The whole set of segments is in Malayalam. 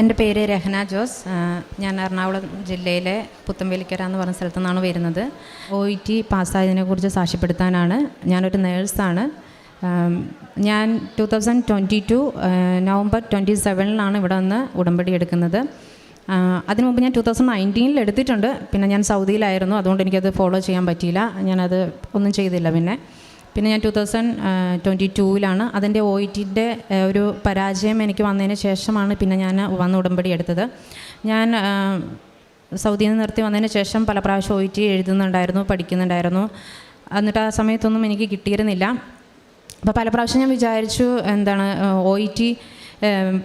എന്റെ പേര് രഹന ജോസ്. ഞാൻ എറണാകുളം ജില്ലയിലെ പുത്തമ്പലിക്കര എന്ന് പറഞ്ഞ സ്ഥലത്തു നിന്നാണ് വരുന്നത്. ഒ ഇ ടി പാസ്സായതിനെക്കുറിച്ച് സാക്ഷ്യപ്പെടുത്താനാണ്. ഞാനൊരു നേഴ്സാണ്. ഞാൻ two thousand twenty two November twenty സെവനിലാണ് ഇവിടെ നിന്ന് ഉടമ്പടി എടുക്കുന്നത്. അതിനു മുമ്പ് ഞാൻ ടു തൗസൻഡ് നയന്റീനിൽ എടുത്തിട്ടുണ്ട്. പിന്നെ ഞാൻ സൗദിയിലായിരുന്നു. അതുകൊണ്ട് എനിക്കത് ഫോളോ ചെയ്യാൻ പറ്റിയില്ല. ഞാനത് ഒന്നും ചെയ്തില്ല പിന്നെ. പിന്നെ ഞാൻ ടു തൗസൻഡ് ട്വന്റി ടൂവിലാണ് അതിന്റെ ഒ ഇ ടിന്റെ ഒരു പരാജയം എനിക്ക് വന്നതിന് ശേഷമാണ് പിന്നെ ഞാൻ വന്ന് ഉടമ്പടി എടുത്തത്. ഞാൻ സൗദിയിൽ നിന്ന് നിർത്തി വന്നതിന് ശേഷം പല പ്രാവശ്യം ഒ ഇ ടി എഴുതുന്നുണ്ടായിരുന്നു പഠിക്കുന്നുണ്ടായിരുന്നു. എന്നിട്ട് ആ സമയത്തൊന്നും എനിക്ക് കിട്ടിയിരുന്നില്ല. അപ്പോൾ പല പ്രാവശ്യം ഞാൻ വിചാരിച്ചു എന്താണ് ഒ ഇ ടി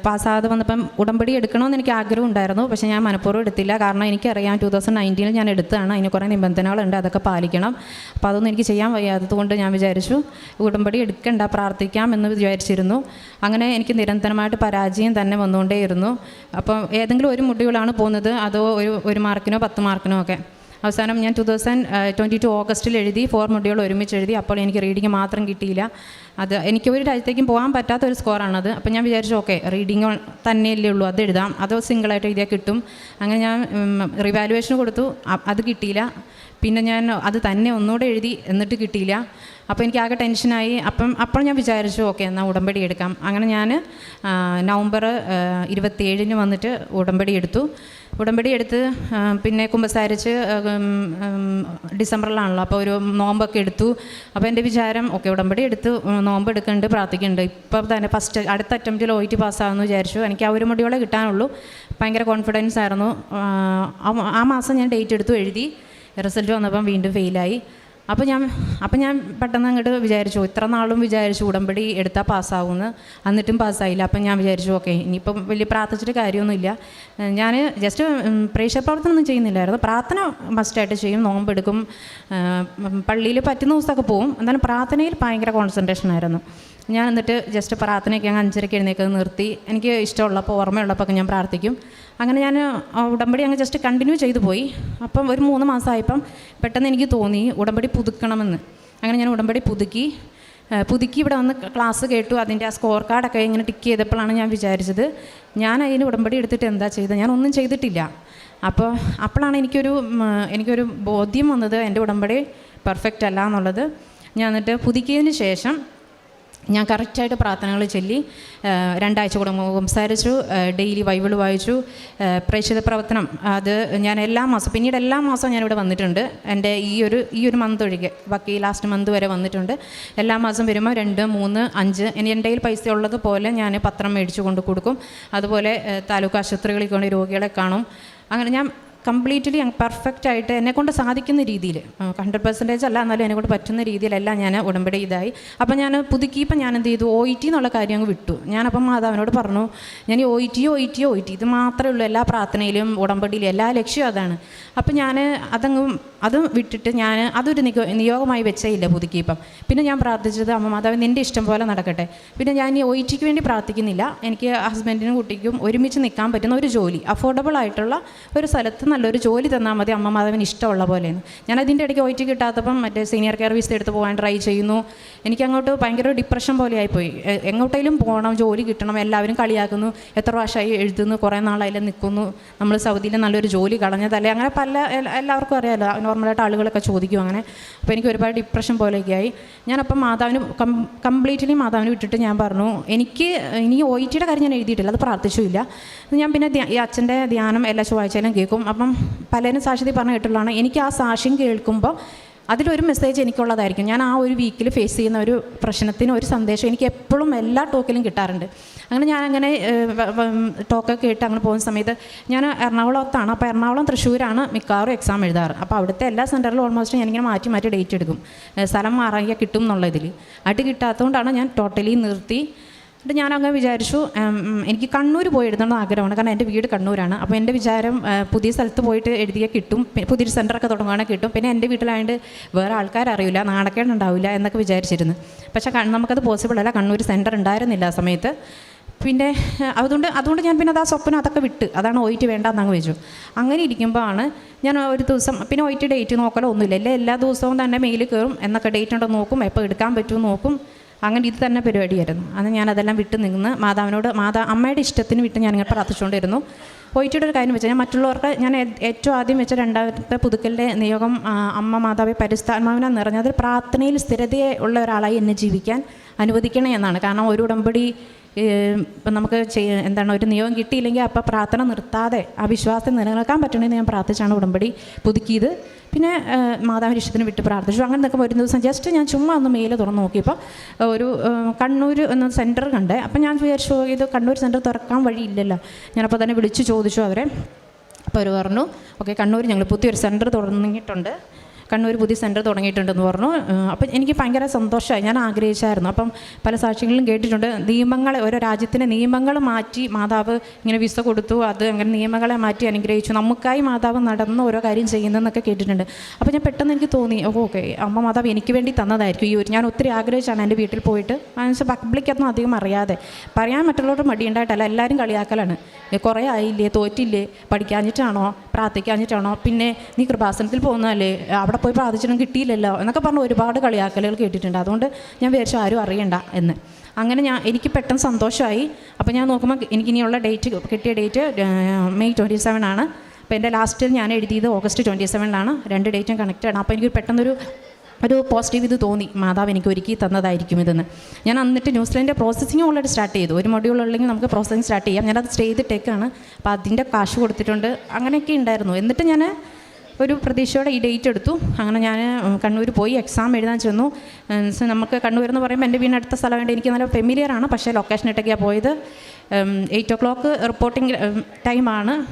പാസ്സാകാതെ വന്നപ്പം ഉടമ്പടി എടുക്കണമെന്ന് എനിക്ക് ആഗ്രഹം ഉണ്ടായിരുന്നു. പക്ഷേ ഞാൻ മനഃപൂർവം എടുത്തില്ല. കാരണം എനിക്കറിയാം ടു തൗസൻഡ് നയന്റീനിൽ ഞാൻ എടുത്തതാണ്. അതിന് കുറേ നിബന്ധനകളുണ്ട്. അതൊക്കെ പാലിക്കണം. അപ്പോൾ അതൊന്നും എനിക്ക് ചെയ്യാൻ വയ്യാത്തത് കൊണ്ട് ഞാൻ വിചാരിച്ചു ഉടമ്പടി എടുക്കണ്ട പ്രാർത്ഥിക്കാം എന്ന് വിചാരിച്ചിരുന്നു. അങ്ങനെ എനിക്ക് നിരന്തരമായിട്ട് പരാജയം തന്നെ വന്നുകൊണ്ടേയിരുന്നു. അപ്പം ഏതെങ്കിലും ഒരു മുടികളാണ് പോകുന്നത്. അതോ ഒരു ഒരു മാർക്കിനോ പത്ത് മാർക്കിനോ ഒക്കെ. അവസാനം ഞാൻ ടു തൗസൻഡ് ട്വന്റി ടു ഓഗസ്റ്റിൽ എഴുതി ഫോർ മൊഡ്യൂൾ ഒരുമിച്ച് എഴുതി. അപ്പോൾ എനിക്ക് റീഡിങ് മാത്രം കിട്ടിയില്ല. അത് എനിക്ക് ഒരു രാജ്യത്തേക്കും പോകാൻ പറ്റാത്ത ഒരു സ്കോറാണത് അപ്പോൾ ഞാൻ വിചാരിച്ചു ഓക്കെ റീഡിങ് തന്നെയല്ലേ ഉള്ളൂ. അത് എഴുതാം. അത് സിംഗിളായിട്ട് എഴുതിയാൽ കിട്ടും. അങ്ങനെ ഞാൻ റിവാലുവേഷൻ കൊടുത്തു. അത് കിട്ടിയില്ല. പിന്നെ ഞാൻ അത് തന്നെ ഒന്നുകൂടെ എഴുതി എന്നിട്ട് കിട്ടിയില്ല. അപ്പോൾ എനിക്ക് ആകെ ടെൻഷനായി അപ്പം അപ്പോൾ ഞാൻ വിചാരിച്ചു ഓക്കെ എന്നാൽ ഉടമ്പടി എടുക്കാം. അങ്ങനെ ഞാൻ നവംബർ ഇരുപത്തിയേഴിന് വന്നിട്ട് ഉടമ്പടി എടുത്തു. ഉടമ്പടി എടുത്ത് പിന്നെ കുമ്പസാരിച്ച് ഡിസംബറിലാണല്ലോ. അപ്പോൾ ഒരു നോമ്പൊക്കെ എടുത്തു. അപ്പോൾ എന്റെ വിചാരം ഓക്കെ ഉടമ്പടി എടുത്ത് നോമ്പ് എടുക്കുന്നുണ്ട് പ്രാർത്ഥിക്കുന്നുണ്ട് ഇപ്പോൾ തന്നെ ഫസ്റ്റ് അടുത്ത അറ്റംപ്റ്റിൽ ഒ ടി പാസ്സാകുമെന്ന് വിചാരിച്ചു. എനിക്ക് ആ ഒരു മുടിയോടെ കിട്ടാനുള്ളൂ. ഭയങ്കര കോൺഫിഡൻസ് ആയിരുന്നു. ആ മാസം ഞാൻ ഡേറ്റ് എടുത്തു എഴുതി. റിസൾട്ട് വന്നപ്പം വീണ്ടും ഫെയിലായി അപ്പോൾ ഞാൻ അപ്പം ഞാൻ പെട്ടെന്ന് അങ്ങോട്ട് വിചാരിച്ചു ഇത്ര നാളും വിചാരിച്ചു ഉടമ്പടി എടുത്താൽ പാസ്സാവുമെന്ന് എന്നിട്ടും പാസ്സായില്ല. അപ്പം ഞാൻ വിചാരിച്ചു ഓക്കെ ഇനിയിപ്പം വലിയ പ്രാർത്ഥിച്ചിട്ട് കാര്യമൊന്നുമില്ല. ഞാൻ ജസ്റ്റ് പ്രേക്ഷക പ്രവർത്തനം ഒന്നും ചെയ്യുന്നില്ലായിരുന്നു. പ്രാർത്ഥന മസ്റ്റായിട്ട് ചെയ്യും. നോമ്പെടുക്കും. പള്ളിയിൽ പറ്റുന്ന ദിവസമൊക്കെ പോവും. എന്നാലും പ്രാർത്ഥനയിൽ ഭയങ്കര കോൺസെൻട്രേഷൻ ആയിരുന്നു. ഞാൻ എന്നിട്ട് ജസ്റ്റ് പ്രാർത്ഥനയൊക്കെ അങ്ങ് അഞ്ചരയ്ക്ക് എഴുന്നേക്കത് നിർത്തി. എനിക്ക് ഇഷ്ടമുള്ളപ്പോൾ ഓർമ്മയുള്ളപ്പോൾ ഞാൻ പ്രാർത്ഥിക്കും. അങ്ങനെ ഞാൻ ഉടമ്പടി അങ്ങ് ജസ്റ്റ് കണ്ടിന്യൂ ചെയ്തു പോയി. അപ്പം ഒരു മൂന്ന് മാസമായപ്പം പെട്ടെന്ന് എനിക്ക് തോന്നി ഉടമ്പടി പുതുക്കണമെന്ന്. അങ്ങനെ ഞാൻ ഉടമ്പടി പുതുക്കി. പുതുക്കി ഇവിടെ വന്ന് ക്ലാസ് കേട്ടു. അതിന്റെ ആ സ്കോർ കാർഡൊക്കെ ഇങ്ങനെ ടിക്ക് ചെയ്തപ്പോഴാണ് ഞാൻ വിചാരിച്ചത് ഞാൻ അതിന് ഉടമ്പടി എടുത്തിട്ട് എന്താ ചെയ്തത്? ഞാൻ ഒന്നും ചെയ്തിട്ടില്ല. അപ്പോൾ അപ്പോഴാണ് എനിക്കൊരു എനിക്കൊരു ബോധ്യം വന്നത് എന്റെ ഉടമ്പടി പെർഫെക്റ്റ് അല്ല എന്നുള്ളത്. ഞാൻ എന്നിട്ട് പുതുക്കിയതിന് ശേഷം ഞാൻ കറക്റ്റായിട്ട് പ്രാർത്ഥനകൾ ചൊല്ലി രണ്ടാഴ്ച കൂടെ സംസാരിച്ചു ഡെയിലി ബൈബിൾ വായിച്ചു പ്രേക്ഷിത പ്രവർത്തനം. അത് ഞാൻ എല്ലാ മാസം പിന്നീട് എല്ലാ മാസവും ഞാനിവിടെ വന്നിട്ടുണ്ട്. എന്റെ ഈ ഒരു ഈ ഒരു മന്ത് ഒഴികെ ബാക്കി ലാസ്റ്റ് മന്ത് വരെ വന്നിട്ടുണ്ട്. എല്ലാ മാസം വരുമ്പോൾ രണ്ട് മൂന്ന് അഞ്ച് ഇനി എന്റെ കയ്യിൽ പൈസ ഉള്ളതുപോലെ ഞാൻ പത്രം മേടിച്ചു കൊണ്ട് കൊടുക്കും. അതുപോലെ താലൂക്ക് ആശുപത്രികളിൽ കൊണ്ട് രോഗികളെ കാണും. അങ്ങനെ ഞാൻ കംപ്ലീറ്റ്ലി പെർഫെക്റ്റ് ആയിട്ട് എന്നെ കൊണ്ട് സാധിക്കുന്ന രീതിയിൽ. ഹൺഡ്രഡ് പെർസെന്റേജ് അല്ല എന്നാലും എന്നെ കൊണ്ട് പറ്റുന്ന രീതിയിലെല്ലാം ഞാൻ ഉടമ്പടി ഇതായി. അപ്പം ഞാൻ പുതുക്കിയപ്പോൾ ഞാൻ എന്ത് ചെയ്തു? ഒ ഇ ടി എന്നുള്ള കാര്യം അങ്ങ് വിട്ടു. ഞാനപ്പം മാതാവിനോട് പറഞ്ഞു ഞാൻ O E T O E T O E T ഇത് മാത്രമേ ഉള്ളൂ. എല്ലാ പ്രാർത്ഥനയിലും ഉടമ്പടിയിലും എല്ലാ ലക്ഷ്യവും അതാണ്. അപ്പം ഞാൻ അതങ്ങ് അതും വിട്ടിട്ട് ഞാൻ അതൊരു നിയോഗമായി വെച്ചേ ഇല്ല പുതുക്കിയപ്പം. പിന്നെ ഞാൻ പ്രാർത്ഥിച്ചത് അമ്മ മാതാവ് നിന്റെ ഇഷ്ടം പോലെ നടക്കട്ടെ. പിന്നെ ഞാൻ ഈ ഒ ഇ ടിക്ക് വേണ്ടി പ്രാർത്ഥിക്കുന്നില്ല. എനിക്ക് ഹസ്ബൻഡിനും കുട്ടിക്കും ഒരുമിച്ച് നിൽക്കാൻ പറ്റുന്ന ഒരു ജോലി അഫോർഡബിൾ ആയിട്ടുള്ള ഒരു സ്ഥലത്ത് നല്ലൊരു ജോലി തന്നാൽ മതി അമ്മ മാധവന് ഇഷ്ടമുള്ള പോലെയാണ്. ഞാൻ അതിന്റെ ഇടയ്ക്ക് ഒയിറ്റ് കിട്ടാത്തപ്പം മറ്റേ സീനിയർ കെയർ വിസ എടുത്ത് പോകാൻ ട്രൈ ചെയ്യുന്നു. എനിക്ക് അങ്ങോട്ട് ഭയങ്കര ഡിപ്രഷൻ പോലെ ആയിപ്പോയി എങ്ങോട്ടേലും പോകണം ജോലി കിട്ടണം എല്ലാവരും കളിയാക്കുന്നു എത്ര പ്രാവശ്യമായി എഴുതുന്നു കുറേ നാളായാലും നിൽക്കുന്നു നമ്മൾ സൗദിയിൽ നല്ലൊരു ജോലി കളഞ്ഞതല്ലേ? അങ്ങനെ പല എല്ലാവർക്കും അറിയാമല്ലോ നോർമലായിട്ട് ആളുകളൊക്കെ ചോദിക്കും അങ്ങനെ. അപ്പോൾ എനിക്ക് ഒരുപാട് ഡിപ്രഷൻ പോലെയൊക്കെ ആയി ഞാനപ്പം മാതാവിന് കംപ്ലീറ്റ്ലി മാതാവിന് വിട്ടിട്ട് ഞാൻ പറഞ്ഞു എനിക്ക് ഇനി ഒ ടിയുടെ കാര്യം ഞാൻ എഴുതിയിട്ടില്ല അത് പ്രാർത്ഥിച്ചില്ല ഞാൻ പിന്നെ ഈ അച്ഛന്റെ ധ്യാനം എല്ലാ ചൊവ്വാഴ്ചയിലും കേൾക്കും. അപ്പം പലരും സാക്ഷ്യത്തിൽ പറഞ്ഞു കേട്ടുള്ളതാണ് എനിക്ക് ആ സാക്ഷ്യം കേൾക്കുമ്പോൾ അതിലൊരു മെസ്സേജ് എനിക്കുള്ളതായിരിക്കും. ഞാൻ ആ ഒരു വീക്കിൽ ഫേസ് ചെയ്യുന്ന ഒരു പ്രശ്നത്തിന് ഒരു സന്ദേശം എനിക്ക് എപ്പോഴും എല്ലാ ടോക്കിലും കിട്ടാറുണ്ട്. അങ്ങനെ ഞാൻ അങ്ങനെ ടോക്കൊക്കെ കേട്ട് അങ്ങനെ പോകുന്ന സമയത്ത് ഞാൻ എറണാകുളത്താണ്. അപ്പോൾ എറണാകുളം തൃശ്ശൂരാണ് മിക്കവാറും എക്സാം എഴുതാറ്. അപ്പോൾ അവിടുത്തെ എല്ലാ സെന്ററിലും ഓൾമോസ്റ്റ് ഞാനിങ്ങനെ മാറ്റി മാറ്റി ഡേറ്റ് എടുക്കും. സ്ഥലം മാറിയാൽ കിട്ടും എന്നുള്ള ഇതിൽ കിട്ടാത്തതുകൊണ്ടാണ് ഞാൻ ടോട്ടലി നിർത്തി. എന്നിട്ട് ഞാൻ അങ്ങനെ വിചാരിച്ചു എനിക്ക് കണ്ണൂർ പോയി എഴുതണമെന്ന് ആഗ്രഹമാണ്. കാരണം എന്റെ വീട് കണ്ണൂരാണ്. അപ്പോൾ എന്റെ വിചാരം പുതിയ സ്ഥലത്ത് പോയിട്ട് എഴുതിയാൽ കിട്ടും പുതിയ പുതിയൊരു സെന്ററൊക്കെ തുടങ്ങുകയാണെങ്കിൽ കിട്ടും. പിന്നെ എന്റെ വീട്ടിലായത് വേറെ ആൾക്കാരറിയില്ല നാണക്കേടുണ്ടാവില്ല എന്നൊക്കെ വിചാരിച്ചിരുന്നു. പക്ഷേ നമുക്കത് പോസിബിൾ അല്ല. കണ്ണൂർ സെന്റർ ഉണ്ടായിരുന്നില്ല ആ സമയത്ത്. പിന്നെ അതുകൊണ്ട് അതുകൊണ്ട് ഞാൻ പിന്നെ അത് ആ സ്വപ്നം അതൊക്കെ വിട്ട് അതാണ് ഒയിറ്റ് വേണ്ട എന്നങ്ങ് വെച്ചു അങ്ങനെ ഇരിക്കുമ്പോൾ ആണ് ഞാൻ ഒരു ദിവസം പിന്നെ ഒയിറ്റ് ഡേറ്റ് നോക്കലോ ഒന്നുമില്ല. എല്ലാ എല്ലാ ദിവസവും തന്നെ മെയിൽ കയറും. എന്നൊക്കെ ഡേറ്റ് ഉണ്ടോ നോക്കും. എപ്പോൾ എടുക്കാൻ പറ്റുമോ നോക്കും. അങ്ങനെ ഇത് തന്നെ പരിപാടിയായിരുന്നു. അന്ന് ഞാൻ അതെല്ലാം വിട്ട് നിന്ന് മാതാവിനോട് മാതാ അമ്മയുടെ ഇഷ്ടത്തിന് വിട്ട് ഞാൻ ഞാനിങ്ങനെ പ്രാർത്ഥിച്ചുകൊണ്ടിരുന്നു. പോയിട്ടൊരു ഒരു കാര്യം വെച്ചാൽ ഞാൻ മറ്റുള്ളവർക്ക് ഞാൻ ഏറ്റവും ആദ്യം വെച്ച രണ്ടാമത്തെ പുതുക്കലിന്റെ നിയോഗം അമ്മ മാതാവെ പരിസ്ഥാത്മാവിനെ നിറഞ്ഞത് പ്രാർത്ഥനയിൽ സ്ഥിരതയുള്ള ഒരാളായി എന്നെ ജീവിക്കാൻ അനുവദിക്കണേ എന്നാണ്. കാരണം ഒരു ഉടമ്പടി ഇപ്പം നമുക്ക് എന്താണ് ഒരു നിയോഗം കിട്ടിയില്ലെങ്കിൽ അപ്പോൾ പ്രാർത്ഥന നിർത്താതെ ആ വിശ്വാസത്തെ നിലനിൽക്കാൻ പറ്റണമെന്ന് ഞാൻ പ്രാർത്ഥിച്ചാണ് ഉടമ്പടി പുതുക്കിയത്. പിന്നെ ഇഷ്ടത്തിന് വിട്ട് പ്രാർത്ഥിച്ചു. അങ്ങനെ നിൽക്കുമ്പോൾ ഒരു ദിവസം ജസ്റ്റ് ഞാൻ ചുമ്മാ ഒന്ന് മെയിൽ തുറന്ന് നോക്കിയപ്പോൾ ഒരു കണ്ണൂർ എന്ന സെന്റർ കണ്ടേ. അപ്പം ഞാൻ വിചാരിച്ചു ഇത് കണ്ണൂർ സെന്റർ തുറക്കാൻ വഴിയില്ലല്ലോ. ഞാനപ്പോൾ തന്നെ വിളിച്ച് ചോദിച്ചു അവരെ. അപ്പോൾ അവർ പറഞ്ഞു ഓക്കെ കണ്ണൂർ ഞങ്ങൾ പുതിയൊരു സെന്റർ തുടങ്ങിയിട്ടുണ്ട് കണ്ണൂർ പുതിയ സെന്റർ തുടങ്ങിയിട്ടുണ്ടെന്ന് പറഞ്ഞു. അപ്പം എനിക്ക് ഭയങ്കര സന്തോഷമായി. ഞാൻ ആഗ്രഹിച്ചായിരുന്നു. അപ്പം പല സാക്ഷികളിലും കേട്ടിട്ടുണ്ട്. നിയമങ്ങളെ ഓരോ രാജ്യത്തിന്റെ നിയമങ്ങൾ മാറ്റി മാതാവ് ഇങ്ങനെ വിസ കൊടുത്തു. അത് അങ്ങനെ നിയമങ്ങളെ മാറ്റി അനുഗ്രഹിച്ചു. നമുക്കായി മാതാവ് നടന്ന് ഓരോ കാര്യം ചെയ്യുന്നതെന്നൊക്കെ കേട്ടിട്ടുണ്ട്. അപ്പോൾ ഞാൻ പെട്ടെന്ന് എനിക്ക് തോന്നി ഓക്കെ അമ്മ മാതാവ് എനിക്ക് വേണ്ടി തന്നതായിരിക്കും ഈ ഒരു ഞാൻ ഒത്തിരി ആഗ്രഹിച്ചാണ് എന്റെ വീട്ടിൽ പോയിട്ട്. മനസ്സ് പബ്ലിക്കൊന്നും അധികം അറിയാതെ. പറയാൻ മറ്റുള്ളവരുടെ മടിയുണ്ടായിട്ടല്ല. എല്ലാവരും കളിയാക്കലാണ്. കുറേ ആയില്ലേ? തോറ്റില്ലേ? പഠിക്കാഞ്ഞിട്ടാണോ? പ്രാർത്ഥിക്കാഞ്ഞിട്ടാണോ പിന്നെ നീ കൃപാസനത്തിൽ പോകുന്നതല്ലേ? അവിടെ പോയി പ്രാർത്ഥിച്ചിട്ടും കിട്ടിയില്ലല്ലോ എന്നൊക്കെ പറഞ്ഞ് ഒരുപാട് കളിയാക്കലുകൾ കേട്ടിട്ടുണ്ട്. അതുകൊണ്ട് ഞാൻ വിചാരിച്ചു ആരും അറിയണ്ട എന്ന്. അങ്ങനെ ഞാൻ എനിക്ക് പെട്ടെന്ന് സന്തോഷമായി. അപ്പോൾ ഞാൻ നോക്കുമ്പോൾ എനിക്കിനിയുള്ള ഡേറ്റ് കിട്ടിയ ഡേറ്റ് മെയ് ട്വന്റി സെവൻ ആണ്. അപ്പോൾ എന്റെ ലാസ്റ്റിൽ ഞാൻ എഴുതിയത് ഓഗസ്റ്റ് ട്വന്റി സെവനിലാണ് രണ്ട് ഡേറ്റും കണക്റ്റഡ് അപ്പോൾ എനിക്ക് പെട്ടെന്നൊരു ഒരു പോസിറ്റീവ് ഇത് തോന്നി. മാതാവ് എനിക്ക് ഒരുക്കി തന്നതായിരിക്കും ഇതെന്ന്. ഞാൻ എന്നിട്ട് ന്യൂസിലൻഡിന്റെ പ്രോസസ്സിങ് ഓൾറെഡി സ്റ്റാർട്ട് ചെയ്തു. ഒരു മൊഡ്യൂൾ ഉള്ളെങ്കിൽ നമുക്ക് പ്രോസസ്സിങ് സ്റ്റാർട്ട് ചെയ്യാം. ഞാനത് ചെയ്തിട്ടേക്കാണ് അപ്പോൾ അതിന്റെ കാശ് കൊടുത്തിട്ടുണ്ട്. അങ്ങനെയൊക്കെ ഉണ്ടായിരുന്നു. എന്നിട്ട് ഞാൻ ഒരു പ്രതീക്ഷയോടെ ഈ ഡേറ്റ് എടുത്തു. അങ്ങനെ ഞാൻ കണ്ണൂർ പോയി എക്സാം എഴുതാൻ ചെന്നു. നമുക്ക് കണ്ണൂർ എന്ന് പറയുമ്പോൾ എന്റെ വീടിനടുത്ത സ്ഥലമായിട്ട് എനിക്ക് നല്ല ഫെമിലിയർ ആണ്. പക്ഷേ ലൊക്കേഷൻ ഇട്ടൊക്കെയാണ് പോയത്. എയ്റ്റ് ഒ ക്ലോക്ക് റിപ്പോർട്ടിംഗ് ടൈമാണ്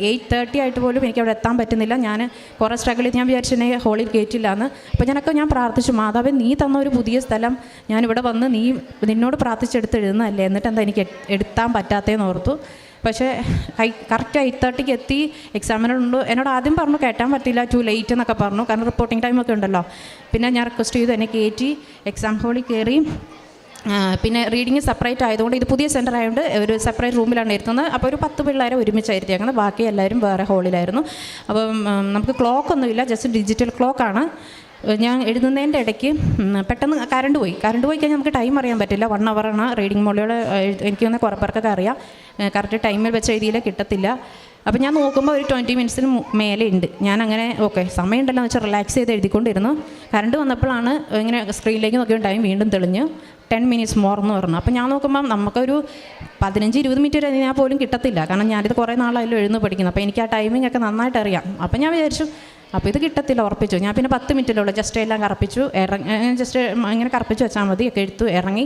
എയ്റ്റ് തേർട്ടി ആയിട്ട് പോലും എനിക്ക് അവിടെ എത്താൻ പറ്റുന്നില്ല. ഞാൻ കുറേ സ്ട്രഗിൾ ചെയ്ത് ഞാൻ വിചാരിച്ചു എന്നെ ഹോളിൽ കയറ്റില്ല എന്ന് അപ്പോൾ ഞാനൊക്കെ ഞാൻ പ്രാർത്ഥിച്ചു മാതാവ് നീ തന്ന ഒരു പുതിയ സ്ഥലം ഞാനിവിടെ വന്ന് നീ നിന്നോട് പ്രാർത്ഥിച്ചെടുത്ത് എഴുതുന്നതല്ലേ? എന്നിട്ട് എന്താ എനിക്ക് എട്- എടുത്താൻ പറ്റാത്തതെന്ന് ഓർത്തു. പക്ഷേ ഐ കറക്റ്റ് എയ്റ്റ് തേർട്ടിക്ക് എത്തി എക്സാമിനുണ്ട് എന്നോട് ആദ്യം പറഞ്ഞു കയറ്റാൻ പറ്റില്ല ടു ലേറ്റ് എന്നൊക്കെ പറഞ്ഞു. കാരണം റിപ്പോർട്ടിംഗ് ടൈമൊക്കെ ഉണ്ടല്ലോ. പിന്നെ ഞാൻ റിക്വസ്റ്റ് ചെയ്തു എന്നെ കയറ്റി എക്സാം ഹോളിൽ കയറി പിന്നെ റീഡിങ് സെപ്പറേറ്റ് ആയതുകൊണ്ട് ഇത് പുതിയ സെന്റർ ആയതുകൊണ്ട് ഒരു സെപ്പറേറ്റ് റൂമിലാണ് ഇരുത്തുന്നത് അപ്പോൾ ഒരു പത്ത് പിള്ളേരെ ഒരുമിച്ചായിരുത്തേക്കുന്നത് ബാക്കി എല്ലാവരും വേറെ ഹോളിലായിരുന്നു അപ്പം നമുക്ക് ക്ലോക്ക് ഒന്നുമില്ല ജസ്റ്റ് ഡിജിറ്റൽ ക്ലോക്കാണ് ഞാൻ എഴുതുന്നതിന്റെ ഇടയ്ക്ക് പെട്ടെന്ന് കറണ്ട് പോയി. കറണ്ട് പോയി കഴിഞ്ഞാൽ നമുക്ക് ടൈം അറിയാൻ പറ്റില്ല. വൺ അവറാണ് റീഡിങ് മോളിയോട് എനിക്ക് തന്നെ കുറേ അറിയാം. കറക്റ്റ് ടൈമിൽ വെച്ച എഴുതിയില്ല കിട്ടത്തില്ല. അപ്പോൾ ഞാൻ നോക്കുമ്പോൾ ഒരു ട്വന്റി മിനിറ്റ്സിന് മേലെ ഉണ്ട്. ഞാൻ അങ്ങനെ ഓക്കെ സമയമുണ്ടല്ലോ എന്ന് വെച്ചാൽ റിലാക്സ് ചെയ്ത് എഴുതിക്കൊണ്ടിരുന്നു. കറണ്ട് വന്നപ്പോഴാണ് ഇങ്ങനെ സ്ക്രീനിലേക്ക് നോക്കിയ ടൈം വീണ്ടും തെളിഞ്ഞ്. ടെൻ മിനിറ്റ്സ് മോർ എന്ന് പറഞ്ഞു. അപ്പോൾ ഞാൻ നോക്കുമ്പോൾ നമുക്കൊരു പതിനഞ്ച് ഇരുപത് മിനിറ്റ് വരെ ഞാൻ പോലും കിട്ടത്തില്ല. കാരണം ഞാനിത് കുറേ നാളായാലും എഴുന്ന് പഠിക്കുന്നു അപ്പോൾ എനിക്ക് ആ ടൈമിംഗ് ഒക്കെ നന്നായിട്ട് അറിയാം അപ്പോൾ ഞാൻ വിചാരിച്ചു അപ്പോൾ ഇത് കിട്ടത്തില്ല ഉറപ്പിച്ചു. ഞാൻ പിന്നെ പത്ത് മിനിറ്റിലുള്ള ജസ്റ്റ് എല്ലാം കറപ്പിച്ചു. ഇറങ്ങി ജസ്റ്റ് ഇങ്ങനെ കറപ്പിച്ച് വെച്ചാൽ മതി ഒക്കെ എടുത്തു ഇറങ്ങി.